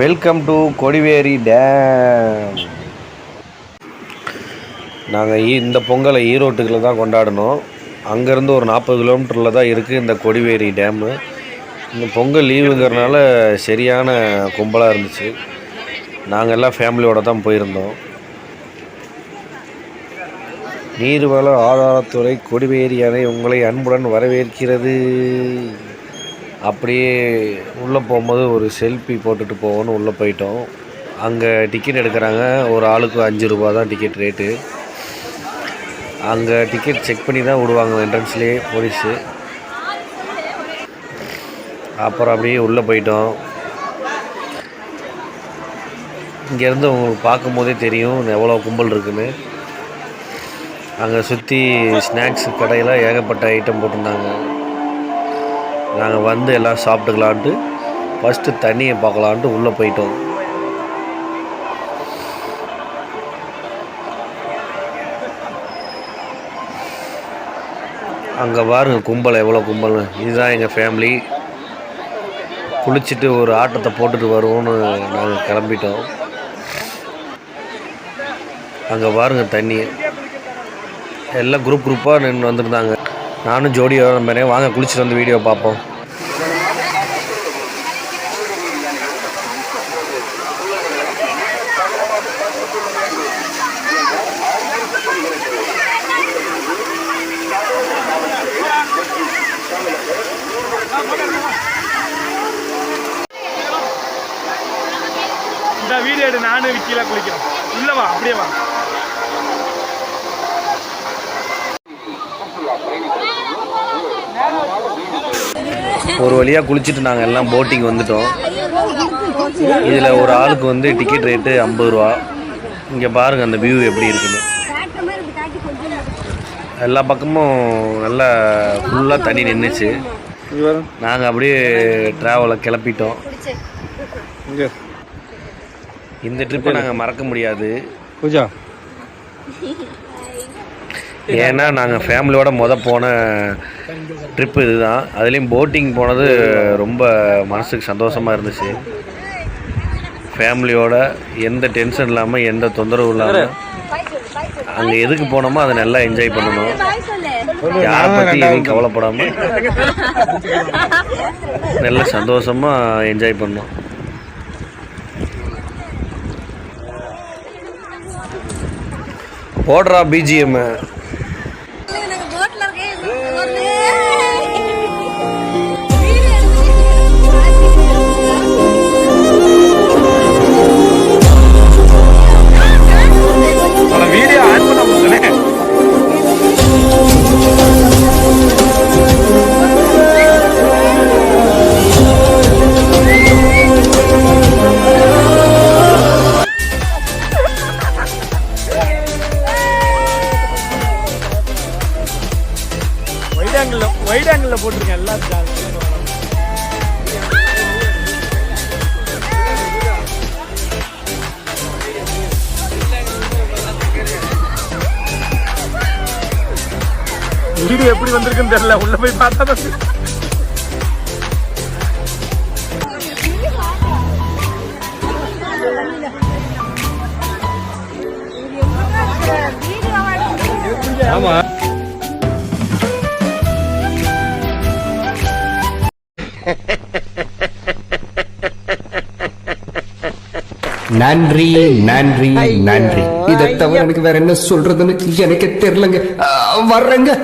Welcome to Kodiveri dam நாங்கள் இந்த பொங்கலை ஈரோட்டுக்குள்ள தான் கொண்டாடினோம் அங்கேருந்து ஒரு நாற்பது கிலோமீட்டரில் தான் இருக்குது இந்த கொடிவேரி டேமு இந்த பொங்கல் லீவுங்கிறனால சரியான கும்பலாக இருந்துச்சு. நாங்கள் எல்லாம் ஃபேமிலியோடு தான் போயிருந்தோம். நீர்வள ஆதாரத்துறை கொடிவேரி அணை உங்களை அன்புடன் வரவேற்கிறது. அப்படியே உள்ளே போகும்போது ஒரு செல்ஃபி போட்டுட்டு போவோன்னு உள்ளே போயிட்டோம். அங்கே டிக்கெட் எடுக்கிறாங்க. ஒரு ஆளுக்கு அஞ்சு ரூபா தான் டிக்கெட் ரேட்டு அங்கே டிக்கெட் செக் பண்ணி தான் விடுவாங்க என்ட்ரன்ஸ்லேயே போலீஸு அப்புறம் அப்படியே உள்ளே போயிட்டோம். இங்கேருந்து உங்களுக்கு பார்க்கும்போதே தெரியும் எவ்வளோ கும்பல் இருக்குன்னு. அங்கே சுற்றி ஸ்நாக்ஸ் கடையில் ஏகப்பட்ட ஐட்டம் போட்டிருந்தாங்க. நாங்கள் வந்து எல்லாம் சாப்பிட்டுக்கலான்ட்டு ஃபஸ்ட்டு தண்ணியை பார்க்கலான்ட்டு உள்ளே போயிட்டோம். அங்கே பாருங்க கும்பல் எவ்வளோ கும்பல். இதுதான் எங்கள் ஃபேமிலி குளிச்சுட்டு ஒரு ஆட்டத்தை போட்டுட்டு வருவோம்னு நாங்கள் கிளம்பிட்டோம். அங்கே பாருங்க தண்ணி. எல்லாம் குரூப் குரூப்பாக நின்று வந்திருந்தாங்க. நானும் ஜோடியோட நம்புறேன் வாங்க குளிச்சுட்டு வந்து வீடியோ பார்ப்போம். இந்த வீடியோ எடு நானும் விக்கில குளிக்கிறேன். இல்லைவா அப்படியே வா. ஒரு வழியாக குளிச்சுட்டு நாங்கள் எல்லாம் போட்டிங் வந்துட்டோம். இதில் ஒரு ஆளுக்கு வந்து டிக்கெட் ரேட்டு ஐம்பது ரூபா. இங்கே பாருங்கள் அந்த வியூ எப்படி இருக்குன்னு. எல்லா பக்கமும் நல்லா ஃபுல்லாக தண்ணி நின்றுச்சு நாங்கள் அப்படியே ட்ராவலை கிளப்பிட்டோம் இந்த ட்ரிப்பை நாங்கள் மறக்க முடியாது. பூஜா. ஏன்னா நாங்கள் ஃபேமிலியோட மொதல் போன ட்ரிப்பு இதுதான். அதுலேயும் போட்டிங் போனது ரொம்ப மனசுக்கு சந்தோஷமாக இருந்துச்சு. ஃபேமிலியோட எந்த டென்ஷன் இல்லாமல் எந்த தொந்தரவும் இல்லாமல் அங்கே எதுக்கு போனோமோ அதை நல்லா என்ஜாய் பண்ணணும். யாரை பற்றி எதுவும் கவலைப்படாமல் நல்ல சந்தோஷமாக என்ஜாய் பண்ணோம் போடுறா பிஜிஎம்மு ஆங்கிள் வைட் ஆங்கிள் போட்டிருக்கேன் எல்லாத்துக்கும் வீடு எப்படி வந்திருக்குன்னு தெரியல. உள்ள போய் பார்த்தா தான் ஆமா. நன்றி நன்றி நன்றி. இதை தவிர எனக்கு வேற என்ன சொல்றதுன்னு எனக்கு தெரியலங்க. வர்றேங்க.